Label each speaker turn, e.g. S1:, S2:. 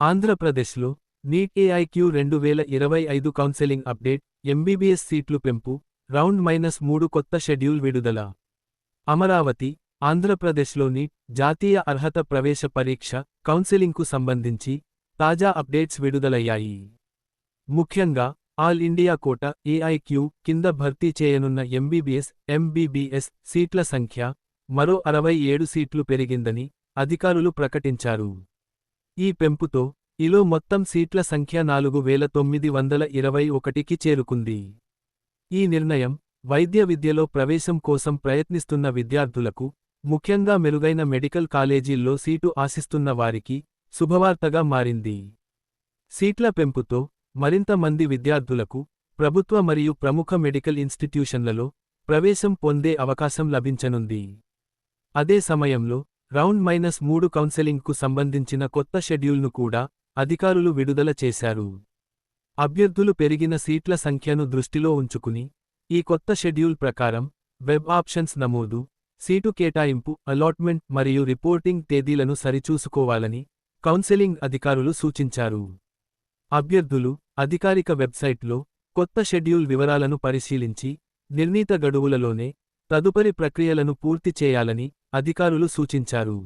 S1: ఆంధ్రప్రదేశ్లో neat AIQ రెండు వేల ఇరవై ఐదు కౌన్సెలింగ్ అప్డేట్ ఎంబీబీఎస్ సీట్లు పెంపు రౌండ్ మైనస్ మూడు కొత్త షెడ్యూల్ విడుదల. అమరావతి ఆంధ్రప్రదేశ్లోని జాతీయ అర్హత ప్రవేశ పరీక్ష కౌన్సెలింగ్కు సంబంధించి తాజా అప్డేట్స్ విడుదలయ్యాయి. ముఖ్యంగా ఆల్ ఇండియా కోట ఏఐక్యూ కింద భర్తీ చేయనున్న ఎంబీబీఎస్ ఎంబీబీఎస్ సీట్ల సంఖ్య మరో అరవై ఏడు సీట్లు పెరిగిందని అధికారులు ప్రకటించారు. ఈ పెంపుతో ఇలో మొత్తం సీట్ల సంఖ్య నాలుగు వేల తొమ్మిది వందల ఇరవై ఒకటికి చేరుకుంది. ఈ నిర్ణయం వైద్య విద్యలో ప్రవేశం కోసం ప్రయత్నిస్తున్న విద్యార్థులకు ముఖ్యంగా మెరుగైన మెడికల్ కాలేజీల్లో సీటు ఆశిస్తున్న వారికి శుభవార్తగా మారింది. సీట్ల పెంపుతో మరింత మంది విద్యార్థులకు ప్రభుత్వ మరియు ప్రముఖ మెడికల్ ఇన్స్టిట్యూషన్లలో ప్రవేశం పొందే అవకాశం లభించనుంది. అదే సమయంలో రౌండ్ మైనస్ మూడు కౌన్సెలింగ్కు సంబంధించిన కొత్త షెడ్యూల్ను కూడా అధికారులు విడుదల చేశారు. అభ్యర్థులు పెరిగిన సీట్ల సంఖ్యను దృష్టిలో ఉంచుకుని ఈ కొత్త షెడ్యూల్ ప్రకారం వెబ్ ఆప్షన్స్ నమోదు సీటు కేటాయింపు అలాట్మెంట్ మరియు రిపోర్టింగ్ తేదీలను సరిచూసుకోవాలని కౌన్సెలింగ్ అధికారులు సూచించారు. అభ్యర్థులు అధికారిక వెబ్సైట్లో కొత్త షెడ్యూల్ వివరాలను పరిశీలించి నిర్ణీత గడువులలోనే తదుపరి ప్రక్రియలను పూర్తి చేయాలని అధికారులు సూచించారు.